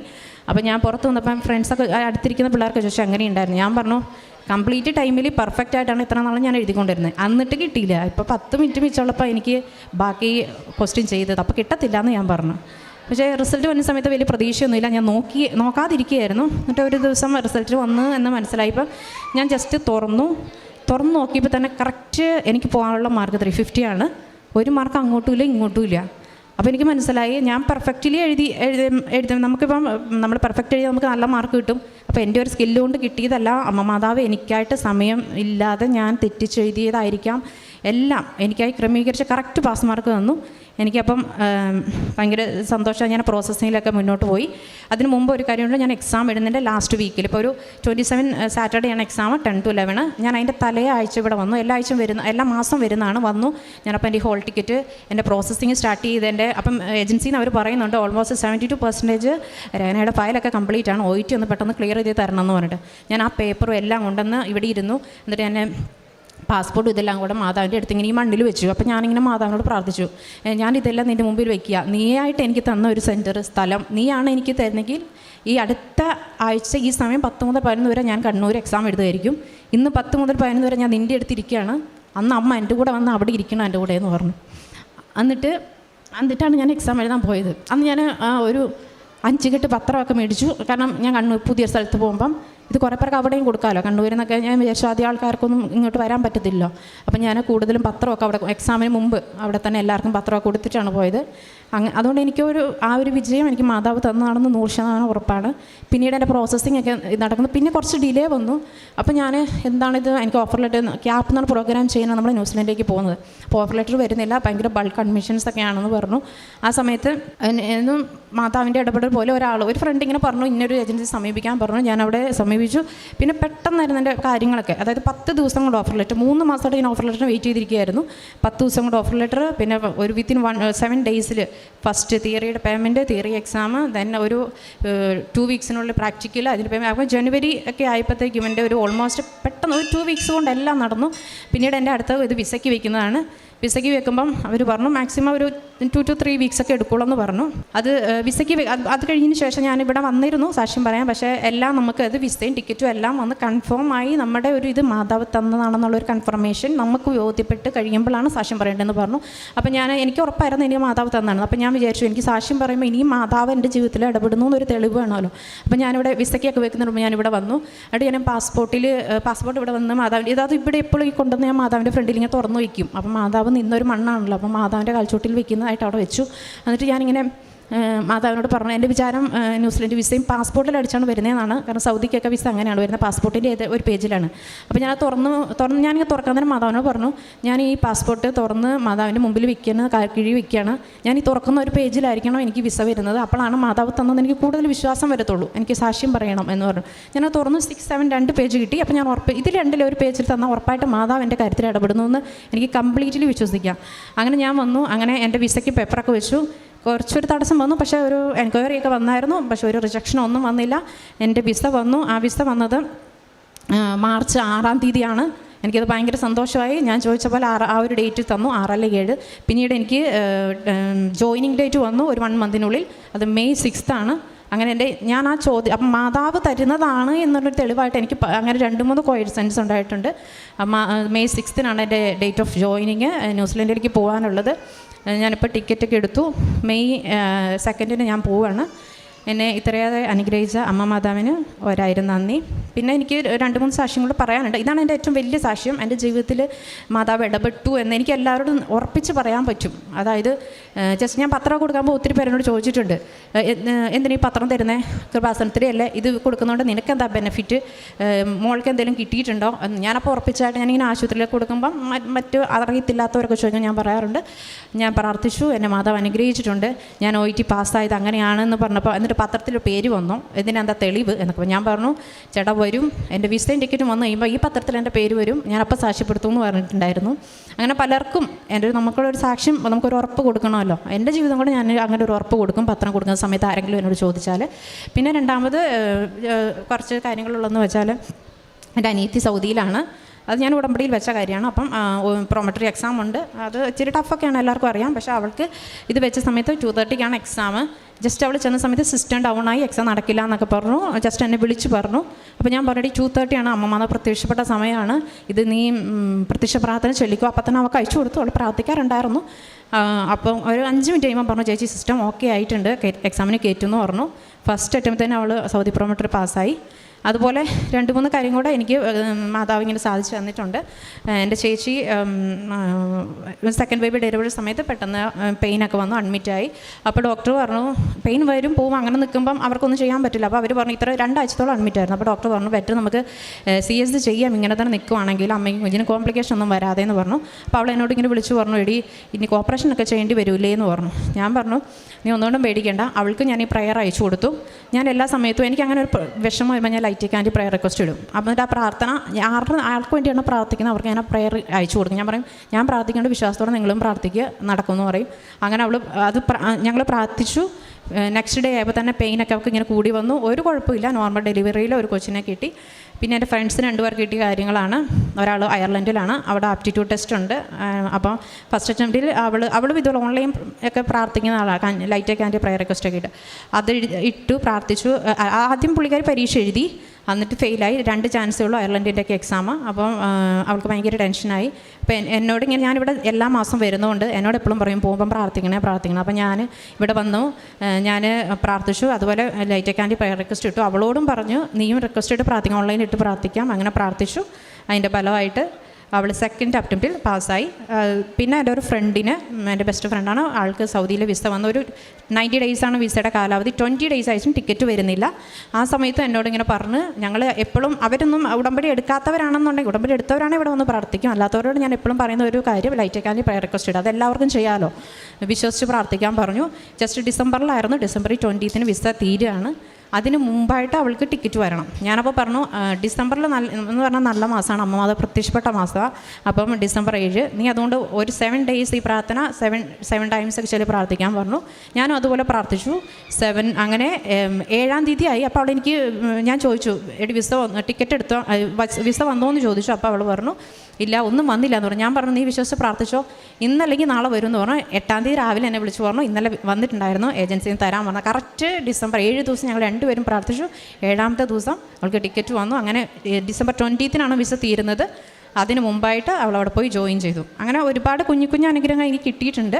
അപ്പോൾ ഞാൻ പുറത്ത് വന്നപ്പം ഫ്രണ്ട്സൊക്കെ അടുത്തിരിക്കുന്ന പിള്ളേർക്ക് അങ്ങനെ ഉണ്ടായിരുന്നു ഞാൻ പറഞ്ഞു കംപ്ലീറ്റ് ടൈമിൽ പെർഫെക്റ്റ് ആയിട്ടാണ് ഇത്ര നാളും ഞാൻ എഴുതിക്കൊണ്ടിരുന്നത് എന്നിട്ട് കിട്ടിയില്ല. ഇപ്പോൾ പത്ത് മിനിറ്റ് മിച്ചമുള്ളപ്പോൾ എനിക്ക് ബാക്കി ക്വസ്റ്റ്യൻ ചെയ്തത്. അപ്പോൾ കിട്ടത്തില്ല എന്ന് ഞാൻ പറഞ്ഞു. പക്ഷേ റിസൾട്ട് വന്ന സമയത്ത് വലിയ പ്രതീക്ഷയൊന്നുമില്ല. ഞാൻ നോക്കി നോക്കാതിരിക്കുകയായിരുന്നു. എന്നിട്ട് ഒരു ദിവസം റിസൾട്ട് വന്നു എന്ന് മനസ്സിലായപ്പോൾ ഞാൻ ജസ്റ്റ് തുറന്നു. തുറന്ന് നോക്കിയപ്പോൾ തന്നെ കറക്റ്റ് എനിക്ക് പോകാനുള്ള മാർക്ക് ത്രീ ഫിഫ്റ്റി ആണ്. ഒരു മാർക്ക് അങ്ങോട്ടും ഇല്ല ഇങ്ങോട്ടും ഇല്ല. അപ്പോൾ എനിക്ക് മനസ്സിലായി ഞാൻ പെർഫെക്റ്റ്ലി എഴുതി എഴുതി എഴുതി നമുക്കിപ്പം നമ്മൾ പെർഫെക്റ്റ് എഴുതി നമുക്ക് നല്ല മാർക്ക് കിട്ടും. അപ്പോൾ എന്റെ ഒരു സ്കില്ല് കൊണ്ട് കിട്ടിയതല്ല അമ്മ മാതാവ് എനിക്കായിട്ട് സമയം ഇല്ലാതെ ഞാൻ തെറ്റിച്ചെഴുതിയതായിരിക്കാം. എല്ലാം എനിക്കായി ക്രമീകരിച്ച് കറക്റ്റ് പാസ് മാർക്ക് തന്നു. എനിക്കപ്പം ഭയങ്കര സന്തോഷമാണ് ഞാൻ പ്രോസസ്സിങ്ങിലൊക്കെ മുന്നോട്ട് പോയി. അതിന് മുമ്പ് ഒരു കാര്യമുണ്ട് ഞാൻ എക്സാം എഴുതുന്നതിന്റെ ലാസ്റ്റ് വീക്കിൽ ഇപ്പോൾ ഒരു ട്വന്റി സെവൻ സാറ്റർഡേ ആണ് എക്സാം ടെൻ ടു ലെവൻ ഞാൻ അതിന്റെ തലേ ആഴ്ച ഇവിടെ വന്നു. എല്ലാ ആഴ്ചയും വരുന്ന എല്ലാ മാസം വരുന്നതാണ് വന്നു. ഞാനപ്പോൾ എന്റെ ഹോൾ ടിക്കറ്റ് എന്റെ പ്രോസസ്സിങ് സ്റ്റാർട്ട് ചെയ്തതിന്റെ അപ്പം ഏജൻസിയിൽ നിന്ന് അവർ പറയുന്നുണ്ട് ഓൾമോസ്റ്റ് സെവന്റി ടു പെർസെന്റേജ് രേനയുടെ ഫയലൊക്കെ കംപ്ലീറ്റ് ആണ് ഒ ഒന്ന് പെട്ടെന്ന് ക്ലിയർ ചെയ്ത് തരണം എന്ന് പറഞ്ഞിട്ട്. ഞാൻ ആ പേപ്പറും എല്ലാം കൊണ്ടുവന്ന് ഇവിടെ ഇരുന്നു. എന്നിട്ട് ഞാൻ പാസ്പോർട്ടും ഇതെല്ലാം കൂടെ മാതാവിന്റെ അടുത്ത് ഇങ്ങനെ ഈ മണ്ണിൽ വെച്ചു. അപ്പോൾ ഞാനിങ്ങനെ മാതാവിനോട് പ്രാർത്ഥിച്ചു. ഞാൻ ഇതെല്ലാം നിന്റെ മുമ്പിൽ വെക്കുക നീയായിട്ട് എനിക്ക് തന്ന ഒരു സെന്റർ സ്ഥലം. നീയാണ് എനിക്ക് തരുന്നെങ്കിൽ ഈ അടുത്ത ആഴ്ച ഈ സമയം പത്ത് മുതൽ പതിനൊന്ന് വരെ ഞാൻ കണ്ണൂർ എക്സാം എഴുതുമായിരിക്കും. ഇന്ന് പത്ത് മുതൽ പതിനൊന്ന് വരെ ഞാൻ നിന്റെ അടുത്തിരിക്കുകയാണ് അന്ന് അമ്മ എന്റെ കൂടെ വന്ന് അവിടെ ഇരിക്കണം എന്റെ കൂടെ എന്ന് പറഞ്ഞു. എന്നിട്ട് എന്നിട്ടാണ് ഞാൻ എക്സാം എഴുതാൻ പോയത്. അന്ന് ഞാൻ ഒരു അഞ്ച് കെട്ട് പത്രമൊക്കെ മേടിച്ചു. കാരണം ഞാൻ കണ്ണൂർ പുതിയ സ്ഥലത്ത് പോകുമ്പം ഇത് കുറേ പേർക്ക് അവിടെയും കൊടുക്കാമല്ലോ കണ്ണൂരിൽ നിന്നൊക്കെ ഞാൻ ആദ്യ ആൾക്കാർക്കൊന്നും ഇങ്ങോട്ട് വരാൻ പറ്റത്തില്ലല്ലോ. അപ്പം ഞാൻ കൂടുതലും പത്രമൊക്കെ അവിടെ എക്സാമിന് മുമ്പ് അവിടെ തന്നെ എല്ലാവർക്കും പത്രമൊക്കെ കൊടുത്തിട്ടാണ് പോയത്. അങ്ങ് അതുകൊണ്ട് എനിക്കൊരു ആ ഒരു വിജയം എനിക്ക് മാതാവ് തന്നതാണെന്ന് നൂറ് ശതമാനം ഉറപ്പാണ്. പിന്നീട് എന്റെ പ്രോസസ്സിംഗ് ഒക്കെ നടക്കുന്നു. പിന്നെ കുറച്ച് ഡിലേ വന്നു. അപ്പോൾ ഞാൻ എന്താണിത്? എനിക്ക് ഓഫർ ലെറ്റർ ക്യാപ്പ് എന്നാണ് പ്രോഗ്രാം ചെയ്യുന്നത് നമ്മൾ ന്യൂസിലൻഡിലേക്ക് പോകുന്നത്. അപ്പോൾ ഓഫർ ലെറ്റർ വരുന്നില്ല. ഭയങ്കര ബൾക്ക് അഡ്മിഷൻസ് ഒക്കെ ആണെന്ന് പറഞ്ഞു. ആ സമയത്ത് എന്നും മാതാവിന്റെ ഇടപെടൽ പോലെ ഒരാൾ ഒരു ഫ്രണ്ട് ഇങ്ങനെ പറഞ്ഞു ഇന്നൊരു ഏജൻസി സമീപിക്കാൻ പറഞ്ഞു. ഞാൻ അവിടെ സമീപിച്ചു. പിന്നെ പെട്ടെന്നായിരുന്നു എന്റെ കാര്യങ്ങളൊക്കെ. അതായത് പത്ത് ദിവസം കൊണ്ട് ഓഫർ ലെറ്റർ മൂന്ന് മാസമായിട്ട് ഞാൻ ഓഫർ ലെറ്ററിന് വെയിറ്റ് ചെയ്തിരിക്കുകയായിരുന്നു. പത്ത് ദിവസം കൊണ്ട് ഓഫർ ലെറ്റർ പിന്നെ ഒരു വിത്തിൻ വൺ സെവൻ ഡേയ്സിൽ ഫസ്റ്റ് തിയറിയുടെ പേയ്മെന്റ് തിയറി എക്സാം ദെൻ ഒരു ടു വീക്സിനുള്ളിൽ പ്രാക്ടിക്കൽ അതിന്റെ പേയ്മെന്റ് അപ്പോൾ ജനുവരി ഒക്കെ ആയപ്പോഴത്തേക്കും എന്റെ ഒരു ഓൾമോസ്റ്റ് പെട്ടെന്ന് ഒരു ടു വീക്സ് കൊണ്ട് എല്ലാം നടന്നു. പിന്നീട് എന്റെ അടുത്ത ഇത് വിസയ്ക്ക് വെക്കുന്നതാണ്. വിസയ്ക്ക് വെക്കുമ്പം അവർ പറഞ്ഞു മാക്സിമം ഒരു ടു ടു ത്രീ വീക്സ് ഒക്കെ എടുക്കുള്ളൂ എന്ന് പറഞ്ഞു. അത് വിസയ്ക്ക് അത് കഴിഞ്ഞതിന് ശേഷം ഞാൻ ഇവിടെ വന്നിരുന്നു സാക്ഷ്യം പറയാം പക്ഷേ എല്ലാം നമുക്ക് അത് വിസയും ടിക്കറ്റും എല്ലാം വന്ന് കൺഫേം ആയി നമ്മുടെ ഒരു ഇത് മാതാവ് തന്നതാണെന്നുള്ളൊരു കൺഫർമേഷൻ നമുക്ക് ബോധ്യപ്പെട്ട് കഴിയുമ്പോഴാണ് സാക്ഷ്യം പറയേണ്ടതെന്ന് പറഞ്ഞു. അപ്പോൾ ഞാൻ എനിക്ക് ഉറപ്പായിരുന്നു എനിക്ക് മാതാവ് തന്നതാണ് അപ്പോൾ ഞാൻ വിചാരിച്ചു എനിക്ക് സാക്ഷ്യം പറയുമ്പോൾ ഇനിയും മാതാവ് എന്റെ ജീവിതത്തിൽ ഇടപെടുന്നു എന്നൊരു തെളിവ് വേണമല്ലോ. അപ്പോൾ ഞാനിവിടെ വിസയ്ക്കൊക്കെ വെക്കുന്നതിന് മുമ്പ് ഞാനിവിടെ വന്നു. എന്നിട്ട് ഞാൻ പാസ്പോർട്ടിൽ പാസ്പോർട്ട് ഇവിടെ വന്ന് മാതാവിന്റെ ഇതാത് ഇവിടെ എപ്പോഴും ഈ കൊണ്ടുവന്ന് ഞാൻ മാതാവിന്റെ ഫ്രണ്ടിൽ ഇങ്ങനെ തുറന്നു വയ്ക്കും. അപ്പോൾ മാതാവ് നിന്നൊരു മണ്ണാണല്ലോ. അപ്പം മാതാവിന്റെ കാൽച്ചുവട്ടിൽ വെക്കുന്നതായിട്ട് അവിടെ വെച്ചു. എന്നിട്ട് ഞാനിങ്ങനെ മാതാവിനോട് പറഞ്ഞു എന്റെ വിചാരം ന്യൂസിലൻഡ് വിസയും പാസ്പോർട്ടിൽ അടിച്ചാണ് വരുന്നതെന്നാണ്. കാരണം സൗദിക്കൊക്കെ വിസ അങ്ങനെയാണ് വരുന്നത്. പാസ്പോർട്ടിന്റെ ഏത് ഒരു പേജിലാണ്. അപ്പോൾ ഞാൻ തുറന്നു തുറന്ന് ഞാൻ തുറക്കാൻ തന്നെ മാതാവിനോട് പറഞ്ഞു. ഞാൻ ഈ പാസ്പോർട്ട് തുറന്ന് മാതാവിന്റെ മുമ്പിൽ വിൽക്കുന്ന കിഴി വിൽക്കുകയാണ് ഞാൻ ഈ തുറക്കുന്ന ഒരു പേജിലായിരിക്കണം എനിക്ക് വിസ വരുന്നത്? അപ്പോഴാണ് മാതാവ് തന്നത് എനിക്ക് കൂടുതൽ വിശ്വാസം വരത്തുള്ളൂ. എനിക്ക് സാക്ഷ്യം പറയണം എന്ന് പറഞ്ഞു. ഞാൻ തുറന്ന് സിക്സ് സെവൻ രണ്ട് പേജ് കിട്ടി. അപ്പോൾ ഞാൻ ഉറപ്പ് ഇതിൽ രണ്ടിലെ ഒരു പേജിൽ തന്നാൽ ഉറപ്പായിട്ട് മാതാവ് എന്റെ കാര്യത്തിൽ ഇടപെടുന്നു എന്ന് എനിക്ക് കംപ്ലീറ്റ്ലി വിശ്വസിക്കാം. അങ്ങനെ ഞാൻ വന്നു. അങ്ങനെ എന്റെ വിസയ്ക്ക് പേപ്പറൊക്കെ വെച്ചു. കുറച്ചൊരു തടസ്സം വന്നു. പക്ഷേ ഒരു എൻക്വയറി ഒക്കെ വന്നായിരുന്നു. പക്ഷേ ഒരു റിജക്ഷൻ ഒന്നും വന്നില്ല. എന്റെ വിസ വന്നു. ആ വിസ വന്നത് മാർച്ച് ആറാം തീയതിയാണ്. എനിക്കത് ഭയങ്കര സന്തോഷമായി. ഞാൻ ചോദിച്ച പോലെ ആറ് ആ ഒരു ഡേറ്റ് തന്നു ആറല്ല ഏഴ്. പിന്നീട് എനിക്ക് ജോയിനിങ് ഡേറ്റ് വന്നു ഒരു വൺ മന്തിനുള്ളിൽ അത് മെയ് സിക്സ്ത് ആണ്. അങ്ങനെ എന്റെ ഞാൻ ആ ചോദ്യം അപ്പം മാതാവ് തരുന്നതാണ് എന്നുള്ളൊരു തെളിവായിട്ട് എനിക്ക് അങ്ങനെ രണ്ട് മൂന്ന് കോയിഡ്സൻസ് ഉണ്ടായിട്ടുണ്ട്. മെയ് സിക്സ്തിനാണ് എന്റെ ഡേറ്റ് ഓഫ് ജോയിനിങ് ന്യൂസിലൻഡിലേക്ക് പോകാനുള്ളത്. ഞാനിപ്പോൾ ടിക്കറ്റൊക്കെ എടുത്തു. മെയ് സെക്കൻഡിന് ഞാൻ പോവുകയാണ് എന്നെ ഇത്രയേറെ അനുഗ്രഹിച്ച അമ്മ മാതാവിന് ഒരായിരം നന്ദി. പിന്നെ എനിക്ക് രണ്ട് മൂന്ന് സാക്ഷ്യം കൂടെ പറയാനുണ്ട്. ഇതാണ് എന്റെ ഏറ്റവും വലിയ സാക്ഷ്യം. എന്റെ ജീവിതത്തിൽ മാതാവ് ഇടപെട്ടു എന്ന് എനിക്ക് എല്ലാവരോടും ഉറപ്പിച്ച് പറയാൻ പറ്റും. അതായത് ജസ്റ്റ് ഞാൻ പത്രം കൊടുക്കുമ്പോൾ ഒത്തിരി പേരോട് ചോദിച്ചിട്ടുണ്ട്. എന്തിനാ ഈ പത്രം തരുന്നേ? കൃപാസനത്തിലല്ലേ ഇത് കൊടുക്കുന്നതുകൊണ്ട് നിനക്ക് എന്താ ബെനിഫിറ്റ് മോൾക്ക് എന്തെങ്കിലും കിട്ടിയിട്ടുണ്ടോ? ഞാനപ്പോൾ ഉറപ്പിച്ചായിട്ട് ഞാനിങ്ങനെ ആശുപത്രിയിലേക്ക് കൊടുക്കുമ്പം മറ്റ് അറിയത്തില്ലാത്തവരൊക്കെ ചോദിക്കാൻ ഞാൻ പറയാറുണ്ട്. ഞാൻ പ്രാർത്ഥിച്ചു എന്നെ മാതാവ് അനുഗ്രഹിച്ചിട്ടുണ്ട്. ഞാൻ ഒ ടി പാസ്സായത് അങ്ങനെയാണെന്ന് പറഞ്ഞപ്പോൾ എന്നിട്ട് പത്രത്തിൽ പേര് വന്നു. ഇതിനെന്താ തെളിവ് എന്നൊക്കെ. ഞാൻ പറഞ്ഞു ചേട്ടാ വരും. എന്റെ വിസയും ടിക്കറ്റും വന്നു കഴിയുമ്പോൾ ഈ പത്രത്തിൽ എന്റെ പേര് വരും. ഞാൻ അപ്പോൾ സാക്ഷ്യപ്പെടുത്തും എന്ന് പറഞ്ഞിട്ടുണ്ടായിരുന്നു. അങ്ങനെ പലർക്കും എന്റെ ഒരു നമുക്കൊരു സാക്ഷ്യം നമുക്കൊരു ഉറപ്പ് കൊടുക്കണമല്ലോ. എന്റെ ജീവിതം കൊണ്ട് ഞാൻ അങ്ങനെ ഒരു ഉറപ്പ് കൊടുക്കും പത്രം കൊടുക്കുന്ന സമയത്ത് ആരെങ്കിലും എന്നോട് ചോദിച്ചാൽ പിന്നെ രണ്ടാമത് കുറച്ച് കാര്യങ്ങളുള്ളതെന്ന് വെച്ചാൽ എന്റെ അനിയത്തി സൗദിയിലാണ്. അത് ഞാൻ ഉടമ്പടിയിൽ വെച്ച കാര്യമാണ്. അപ്പം പ്രോമറ്ററി എക്സാം ഉണ്ട്. അത് ഇച്ചിരി ടഫൊക്കെയാണ് എല്ലാവർക്കും അറിയാം. പക്ഷേ അവൾക്ക് ഇത് വെച്ച സമയത്ത് ടു തേർട്ടിക്കാണ് എക്സാം ജസ്റ്റ് അവൾ ചെന്ന സമയത്ത് സിസ്റ്റം ഡൗൺ ആയി എക്സാം നടക്കില്ല എന്നൊക്കെ പറഞ്ഞു. ജസ്റ്റ് എന്നെ വിളിച്ച് പറഞ്ഞു. അപ്പോൾ ഞാൻ പറഞ്ഞു ടു തേർട്ടിയാണ് അമ്മമാത പ്രത്യക്ഷപ്പെട്ട സമയമാണ്. ഇത് നീ പ്രത്യക്ഷ പ്രാർത്ഥന ചൊല്ലിക്കോ? അപ്പം തന്നെ അവൾക്ക് അയച്ചു കൊടുത്തു. അവൾ പ്രാർത്ഥിക്കാറുണ്ടായിരുന്നു. അപ്പം ഒരു അഞ്ച് മിനിറ്റ് കഴിയുമ്പോൾ പറഞ്ഞു ചേച്ചി സിസ്റ്റം ഓക്കെ ആയിട്ടുണ്ട്. എക്സാമിന് കയറ്റുമെന്ന് പറഞ്ഞു. ഫസ്റ്റ് അറ്റംപ്റ്റ് തന്നെ അവൾ സൗദി പ്രൊമോട്ടർ പാസ്സായി അതുപോലെ രണ്ട് മൂന്ന് കാര്യം കൂടെ എനിക്ക് മാതാവ് ഇങ്ങനെ സാധിച്ചു തന്നിട്ടുണ്ട്. എന്റെ ചേച്ചി സെക്കൻഡ് ബേബി ഡെലിവറി സമയത്ത് പെട്ടെന്ന് പെയിനൊക്കെ വന്നു അഡ്മിറ്റായി അപ്പോൾ ഡോക്ടർ പറഞ്ഞു പെയിൻ വരും പോവും അങ്ങനെ നിൽക്കുമ്പം അവർക്കൊന്നും ചെയ്യാൻ പറ്റില്ല. അപ്പോൾ അവർ പറഞ്ഞു ഇത്ര രണ്ടാഴ്ചത്തോളം അഡ്മിറ്റ് ആയിരുന്നു. അപ്പോൾ ഡോക്ടർ പറഞ്ഞു ബെറ്റർ നമുക്ക് സി എസ് ഡി ചെയ്യാം ഇങ്ങനെ തന്നെ നിൽക്കുവാണെങ്കിൽ അമ്മയ്ക്ക് കുഞ്ഞിന് കോംപ്ലിക്കേഷൻ ഒന്നും വരാതെ എന്ന് പറഞ്ഞു. അപ്പോൾ അവൾ എന്നോട് ഇങ്ങനെ വിളിച്ച് പറഞ്ഞു എടി ഇനി ഓപ്പറേഷൻ ഒക്കെ ചെയ്യേണ്ടി വരൂലേ എന്ന് പറഞ്ഞു. ഞാൻ പറഞ്ഞു നീ ഒന്നുകൊണ്ടും പേടിക്കേണ്ട. അവൾക്ക് ഞാൻ ഈ പ്രയർ അയച്ചു കൊടുത്തു. ഞാൻ എല്ലാ സമയത്തും എനിക്ക് അങ്ങനെ ഒരു വിഷമം ഞാൻ ലൈറ്റ് കാൻഡി പ്രയർ റിക്വസ്റ്റ് ഇടും. അപ്പോൾ എന്നിട്ട് ആ പ്രാർത്ഥന ആരുടെ ആൾക്ക് വേണ്ടിയാണ് പ്രാർത്ഥിക്കുന്നത് അവർക്ക് ഞാൻ പ്രയർ അയച്ചു കൊടുക്കും. ഞാൻ പറയും ഞാൻ പ്രാർത്ഥിക്കേണ്ട വിശ്വാസത്തോടെ നിങ്ങളും പ്രാർത്ഥിക്കുക നടക്കുമെന്ന് പറയും. അങ്ങനെ അവൾ അത് ഞങ്ങൾ പ്രാർത്ഥിച്ചു. നെക്സ്റ്റ് ഡേ ആയപ്പോൾ തന്നെ പെയിനൊക്കെ അവൾക്ക് ഇങ്ങനെ കൂടി വന്നു. ഒരു കുഴപ്പമില്ല. നോർമൽ ഡെലിവറിയിൽ ഒരു കൊച്ചിനെ കിട്ടി. പിന്നെ എന്റെ ഫ്രണ്ട്സിന് രണ്ടുപേർക്ക് കിട്ടിയ കാര്യങ്ങളാണ്. ഒരാൾ അയർലൻഡിലാണ് അവിടെ ആപ്റ്റിറ്റ്യൂഡ് ടെസ്റ്റ് ഉണ്ട്. അപ്പോൾ ഫസ്റ്റ് അറ്റംപ്റ്റിൽ അവൾ അവളും ഇതുപോലെ ഓൺലൈൻ ഒക്കെ പ്രാർത്ഥിക്കുന്ന ആളാണ് ലൈറ്റ് അതിന്റെ പ്രയർ റിക്വസ്റ്റ് ഒക്കെ ഇട്ട്. അത് ഇട്ടു പ്രാർത്ഥിച്ചു. ആദ്യം പുള്ളിക്കാരി പരീക്ഷ എഴുതി എന്നിട്ട് ഫെയിലായി രണ്ട് ചാൻസേ ഉള്ളൂ അയർലൻഡിന്റെ ഒക്കെ എക്സാം അപ്പം അവൾക്ക് ഭയങ്കര ടെൻഷനായി അപ്പോൾ എന്നോട് ഇങ്ങനെ ഞാനിവിടെ എല്ലാ മാസം വരുന്നതുകൊണ്ട് എന്നോട് എപ്പോഴും പറയും പോകുമ്പം പ്രാർത്ഥിക്കണേ പ്രാർത്ഥിക്കണം. അപ്പം ഞാൻ ഇവിടെ വന്നു. ഞാൻ പ്രാർത്ഥിച്ചു. അതുപോലെ ലൈറ്റ് ക്യാൻഡി പ്രയർ റിക്വസ്റ്റ് ഇട്ടു. അവളോടും പറഞ്ഞു നീയും റിക്വസ്റ്റ് ഇട്ട് പ്രാർത്ഥിക്കണം. ഓൺലൈൻ ഇട്ട് പ്രാർത്ഥിക്കാം. അങ്ങനെ പ്രാർത്ഥിച്ചു. അതിന്റെ ഫലമായിട്ട് അവൾ സെക്കൻഡ് അറ്റംപ്റ്റിൽ പാസ്സായി. പിന്നെ എന്റെ ഒരു ഫ്രണ്ടിന് എന്റെ ബെസ്റ്റ് ഫ്രണ്ടാണ് ആൾക്ക് സൗദിയിലെ വിസ വന്ന. ഒരു നയന്റി ഡേയ്സാണ് വിസയുടെ കാലാവധി. ട്വന്റി ഡേയ്സ് ആയിട്ടും ടിക്കറ്റ് വരുന്നില്ല. ആ സമയത്ത് എന്നോട് ഇങ്ങനെ പറഞ്ഞ് ഞങ്ങൾ എപ്പോഴും അവരൊന്നും ഉടമ്പടി എടുക്കാത്തവരാണെന്നുണ്ടെങ്കിൽ ഉടമ്പടി എടുത്തവരാണെങ്കിൽ ഇവിടെ വന്ന് പ്രാർത്ഥിക്കും. അല്ലാത്തവരോട് ഞാൻ എപ്പോഴും പറയുന്ന ഒരു കാര്യം ലൈറ്റ് അക്കാലി പ്രയർ റിക്വസ്റ്റ് ഇടുക അതെല്ലാവർക്കും ചെയ്യാമല്ലോ വിശ്വസിച്ച് പ്രാർത്ഥിക്കാൻ പറഞ്ഞു. ജസ്റ്റ് ഡിസംബറിലായിരുന്നു ഡിസംബർ ട്വന്റീത്തിന് വിസ തീരുകയാണ്. അതിന് മുമ്പായിട്ട് അവൾക്ക് ടിക്കറ്റ് വരണം. ഞാനപ്പോൾ പറഞ്ഞു ഡിസംബറിൽ നല്ല എന്ന് പറഞ്ഞാൽ നല്ല മാസമാണ്. അമ്മ അത് പ്രത്യക്ഷപ്പെട്ട മാസമാണ് അപ്പം ഡിസംബർ ഏഴ്. നീ അതുകൊണ്ട് ഒരു സെവൻ ഡേയ്സ് ഈ പ്രാർത്ഥന സെവൻ സെവൻ ടൈംസ് ഒക്കെ ചെല്ലി പ്രാർത്ഥിക്കാൻ പറഞ്ഞു. ഞാനും അതുപോലെ പ്രാർത്ഥിച്ചു. സെവൻ അങ്ങനെ ഏഴാം തീയതി ആയി അപ്പോൾ അവൾ എനിക്ക് ഞാൻ ചോദിച്ചു എടി വിസ വന്നു ടിക്കറ്റ് എടുത്തോ? വിസ വന്നോ എന്ന് ചോദിച്ചു. അപ്പോൾ അവൾ പറഞ്ഞു ഇല്ല ഒന്നും വന്നില്ല എന്ന് പറഞ്ഞു. ഞാൻ പറഞ്ഞു നീ വിശ്വസിച്ച് പ്രാർത്ഥിച്ചോ. ഇന്നല്ലെങ്കിൽ നാളെ വരും എന്ന് പറഞ്ഞു. എട്ടാം തീയതി രാവിലെ എന്നെ വിളിച്ചു പറഞ്ഞു. ഇന്നലെ വന്നിട്ടുണ്ടായിരുന്നു. ഏജൻസിയിൽ നിന്ന് തരാൻ പറഞ്ഞു. കറക്റ്റ് ഡിസംബർ ഏഴ് ദിവസം ഞങ്ങൾ രണ്ടുപേരും പ്രാർത്ഥിച്ചു. ഏഴാമത്തെ ദിവസം അവൾക്ക് ടിക്കറ്റ് വന്നു. അങ്ങനെ ഡിസംബർ ട്വന്റീത്തിനാണ് വിസ തീരുന്നത്. അതിന് മുമ്പായിട്ട് അവൾ അവിടെ പോയി ജോയിൻ ചെയ്തു. അങ്ങനെ ഒരുപാട് കുഞ്ഞു കുഞ്ഞു അനുഗ്രഹങ്ങൾ എനിക്ക് കിട്ടിയിട്ടുണ്ട്.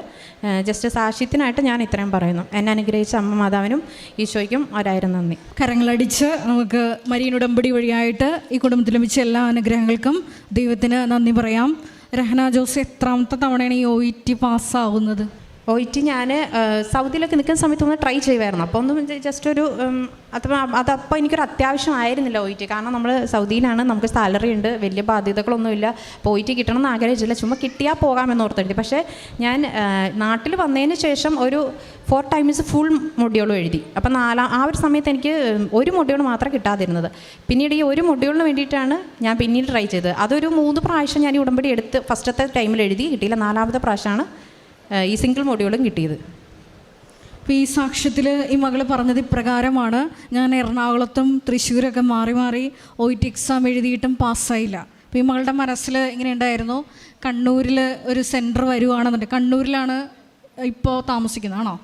ജസ്റ്റ് സാക്ഷ്യത്തിനായിട്ട് ഞാൻ ഇത്രയും പറയുന്നു. എന്നെ അനുഗ്രഹിച്ച അമ്മ മാതാവിനും ഈശോയ്ക്കും ഒരായിരം നന്ദി. കരങ്ങളടിച്ച് നമുക്ക് മരീൻ ഉടമ്പടി വഴിയായിട്ട് ഈ കുടുംബത്തിൽ ലഭിച്ച എല്ലാ അനുഗ്രഹങ്ങൾക്കും ദൈവത്തിന് നന്ദി പറയാം. രഹന ജോസ് എത്രാമത്തെ തവണയാണ് ഈ ഒ ഇ ടി പാസ്സാവുന്നത് ഒ ടി ഞാൻ സൗദിയിലൊക്കെ നിൽക്കുന്ന സമയത്ത് ഒന്ന് ട്രൈ ചെയ്യുമായിരുന്നു അപ്പോൾ ഒന്നും ജസ്റ്റ് ഒരു അത് അതപ്പോൾ എനിക്കൊരു അത്യാവശ്യം ആയിരുന്നില്ല ഒ ടി കാരണം നമ്മൾ സൗദിയിലാണ് നമുക്ക് സാലറി ഉണ്ട് വലിയ ബാധ്യതകളൊന്നുമില്ല പോയിട്ട് കിട്ടണം എന്ന് ആഗ്രഹിച്ചില്ല. ചുമ്മാ കിട്ടിയാൽ പോകാമെന്ന് ഓർത്തെഴുതി പക്ഷേ ഞാൻ നാട്ടിൽ വന്നതിന് ശേഷം ഒരു ഫോർ ടൈംസ് ഫുൾ മൊഡ്യൂളും എഴുതി. അപ്പം നാലാം ആ ഒരു സമയത്ത് എനിക്ക് ഒരു മൊഡ്യൂൾ മാത്രമേ കിട്ടാതിരുന്നത്. പിന്നീട് ഈ ഒരു മൊഡ്യൂളിന് വേണ്ടിയിട്ടാണ് ഞാൻ പിന്നീട് ട്രൈ ചെയ്തത്. അതൊരു മൂന്ന് പ്രാവശ്യം ഞാൻ ഈ ഉടമ്പടി എടുത്ത് ഫസ്റ്റത്തെ ടൈമിൽ എഴുതി. കിട്ടിയില്ല നാലാമത്തെ പ്രാവശ്യമാണ് ഈ സിംഗിൾ മോഡ്യൂളും കിട്ടിയത്. അപ്പോൾ ഈ സാക്ഷ്യത്തിൽ ഈ മകൾ പറഞ്ഞത് ഇപ്രകാരമാണ്. ഞാൻ എറണാകുളത്തും തൃശ്ശൂരൊക്കെ മാറി മാറി ഒ ടി എക്സാം എഴുതിയിട്ടും പാസ്സായില്ല. അപ്പോൾ ഈ മകളുടെ മനസ്സിൽ ഇങ്ങനെ ഉണ്ടായിരുന്നു കണ്ണൂരിൽ ഒരു സെന്റർ വരുവാണെന്നുണ്ട്. കണ്ണൂരിലാണ് ഇപ്പോൾ താമസിക്കുന്നതാണോ?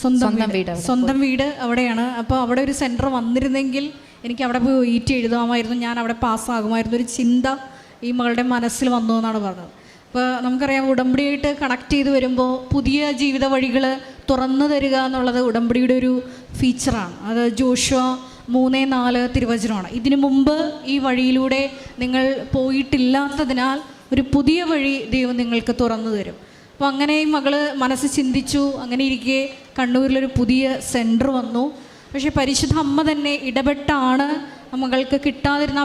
സ്വന്തം വീട്. സ്വന്തം വീട് അവിടെയാണ്. അപ്പോൾ അവിടെ ഒരു സെന്റർ വന്നിരുന്നെങ്കിൽ എനിക്ക് അവിടെ പോയി ടി എഴുതാമായിരുന്നു. ഞാൻ അവിടെ പാസ്സാകുമായിരുന്നു. ഒരു ചിന്ത ഈ മകളുടെ മനസ്സിൽ വന്നു എന്നാണ് പറഞ്ഞത്. അപ്പോൾ നമുക്കറിയാം ഉടമ്പടിയായിട്ട് കണക്ട് ചെയ്ത് വരുമ്പോൾ പുതിയ ജീവിത വഴികൾ തുറന്നു തരിക എന്നുള്ളത് ഉടമ്പടിയുടെ ഒരു ഫീച്ചറാണ് അത് ജോഷ മൂന്ന് നാല് തിരുവചനമാണ്. ഇതിനു മുമ്പ് ഈ വഴിയിലൂടെ നിങ്ങൾ പോയിട്ടില്ലാത്തതിനാൽ ഒരു പുതിയ വഴി ദൈവം നിങ്ങൾക്ക് തുറന്നു തരും. അപ്പോൾ അങ്ങനെ മകൾ മനസ്സ് ചിന്തിച്ചു അങ്ങനെ ഇരിക്കെ കണ്ണൂരിലൊരു പുതിയ സെന്റർ വന്നു. പക്ഷേ പരിശുദ്ധ അമ്മ തന്നെ ഇടപെട്ടാണ് മകൾക്ക് കിട്ടാതിരുന്ന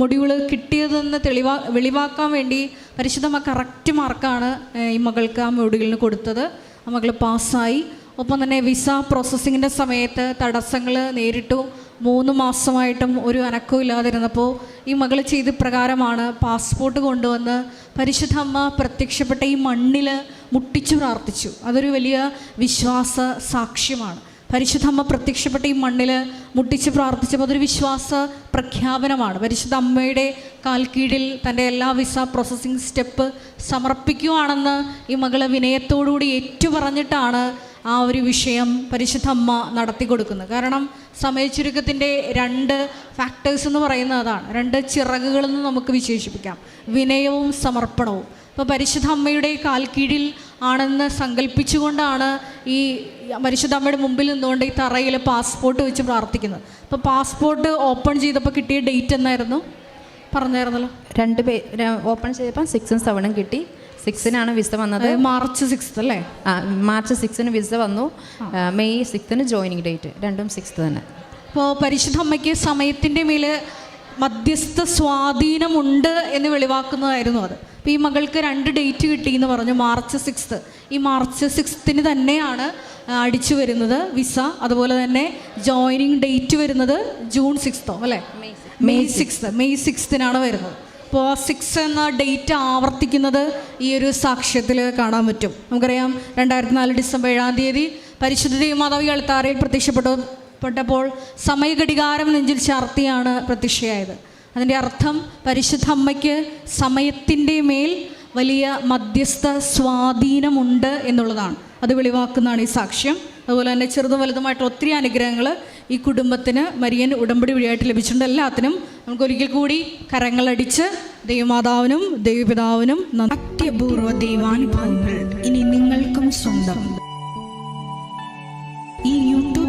മൊഡ്യൂൾ കിട്ടിയതെന്ന് തെളിവാ വെളിവാക്കാൻ വേണ്ടി പരിശുദ്ധ അമ്മ കറക്റ്റ് മാർക്കാണ് ഈ മകൾക്ക് ആ മൊഡ്യൂളിന് കൊടുത്തത്. ആ മകൾ പാസ്സായി. ഒപ്പം തന്നെ വിസ പ്രോസസ്സിങ്ങിന്റെ സമയത്ത് തടസ്സങ്ങൾ നേരിട്ടു. മൂന്ന് മാസമായിട്ടും ഒരു അനക്കവും ഇല്ലാതിരുന്നപ്പോൾ ഈ മകൾ ചെയ്ത് പ്രകാരമാണ് പാസ്പോർട്ട് കൊണ്ടുവന്ന് പരിശുദ്ധ അമ്മ പ്രത്യക്ഷപ്പെട്ട ഈ മണ്ണിൽ മുട്ടിച്ചു പ്രാർത്ഥിച്ചു. അതൊരു വലിയ വിശ്വാസ സാക്ഷ്യമാണ്. പരിശുദ്ധ അമ്മ പ്രത്യക്ഷപ്പെട്ട ഈ മണ്ണിൽ മുട്ടിച്ച് പ്രാർത്ഥിച്ചപ്പോൾ അതൊരു വിശ്വാസ പ്രഖ്യാപനമാണ്. പരിശുദ്ധ അമ്മയുടെ കാൽക്കീഴിൽ തന്റെ എല്ലാ വിസ പ്രോസസ്സിംഗ് സ്റ്റെപ്പ് സമർപ്പിക്കുവാണെന്ന് ഈ മകൾ വിനയത്തോടുകൂടി ഏറ്റുപറഞ്ഞിട്ടാണ് ആ ഒരു വിഷയം പരിശുദ്ധ അമ്മ നടത്തി കൊടുക്കുന്നത്. കാരണം സമയച്ചുരുക്കത്തിന്റെ രണ്ട് ഫാക്ടേഴ്സ് എന്ന് പറയുന്നത് അതാണ്. രണ്ട് ചിറകുകളെന്ന് നമുക്ക് വിശേഷിപ്പിക്കാം. വിനയവും സമർപ്പണവും. അപ്പോൾ പരിശുദ്ധ അമ്മയുടെ കാൽ കാൽക്കീഴിൽ ആണെന്ന് സങ്കല്പിച്ചുകൊണ്ടാണ് ഈ പരിശുദ്ധ അമ്മയുടെ മുമ്പിൽ നിന്നുകൊണ്ട് ഈ തറയിൽ പാസ്പോർട്ട് വെച്ച് പ്രാർത്ഥിക്കുന്നത്. അപ്പോൾ പാസ്പോർട്ട് ഓപ്പൺ ചെയ്തപ്പോൾ കിട്ടിയ ഡേറ്റ് എന്നായിരുന്നു പറഞ്ഞായിരുന്നല്ലോ. രണ്ട് പേ ഓപ്പൺ ചെയ്തപ്പോൾ സിക്സും സെവനും കിട്ടി. സിക്സിനാണ് വിസ വന്നത്. മാർച്ച് സിക്സ് അല്ലേ? ആ, മാർച്ച് സിക്സിന് വിസ വന്നു. മെയ് സിക്സിന് ജോയിനിങ് ഡേറ്റ്. രണ്ടും സിക്സ് തന്നെ. അപ്പോൾ പരിശുദ്ധ അമ്മയ്ക്ക് സമയത്തിന്റെ മേൽ മധ്യസ്ഥ സ്വാധീനമുണ്ട് എന്ന് വെളിവാക്കുന്നതായിരുന്നു അത്. അപ്പോൾ ഈ മകൾക്ക് രണ്ട് ഡേറ്റ് കിട്ടി എന്ന് പറഞ്ഞു മാർച്ച് സിക്സ്ത്ത് ഈ മാർച്ച് സിക്സ്ത്തിന് തന്നെയാണ് അടിച്ചു വരുന്നത് വിസ. അതുപോലെ തന്നെ ജോയിനിങ് ഡേറ്റ് വരുന്നത് ജൂൺ സിക്സ്തോ അല്ലേ? May six. മെയ് സിക്സ്തിനാണ് വരുന്നത്. അപ്പോൾ ആ സിക്സ് എന്ന ഡേറ്റ് ആവർത്തിക്കുന്നത് ഈ ഒരു സാക്ഷ്യത്തിൽ കാണാൻ പറ്റും. നമുക്കറിയാം രണ്ടായിരത്തി നാല് ഡിസംബർ ഏഴാം തീയതി പരിശുദ്ധ ദേവമാതാവ് അൾത്താറയിൽ പ്രത്യക്ഷപ്പെട്ടു പെട്ടപ്പോൾ സമയഘടികാരം നെഞ്ചിൽ ചാർത്തിയാണ് പ്രത്യക്ഷയായത്. അതിന്റെ അർത്ഥം പരിശുദ്ധ അമ്മയ്ക്ക് സമയത്തിന്റെ മേൽ വലിയ മധ്യസ്ഥ സ്വാധീനമുണ്ട് എന്നുള്ളതാണ്. അത് വെളിവാക്കുന്നതാണ് ഈ സാക്ഷ്യം. അതുപോലെ തന്നെ ചെറുതും വലുതുമായിട്ട് ഒത്തിരി അനുഗ്രഹങ്ങൾ ഈ കുടുംബത്തിന് മരിയൻ ഉടമ്പടി വഴിയായിട്ട് ലഭിച്ചിട്ടുണ്ട്. എല്ലാത്തിനും നമുക്ക് ഒരിക്കൽ കൂടി കരങ്ങളടിച്ച് ദൈവമാതാവിനും ദൈവപിതാവിനും നന്ദി. അത്യപൂർവ ദൈവാനുഭവങ്ങൾ ഇനി നിങ്ങൾക്കും സ്വന്തം. ഈ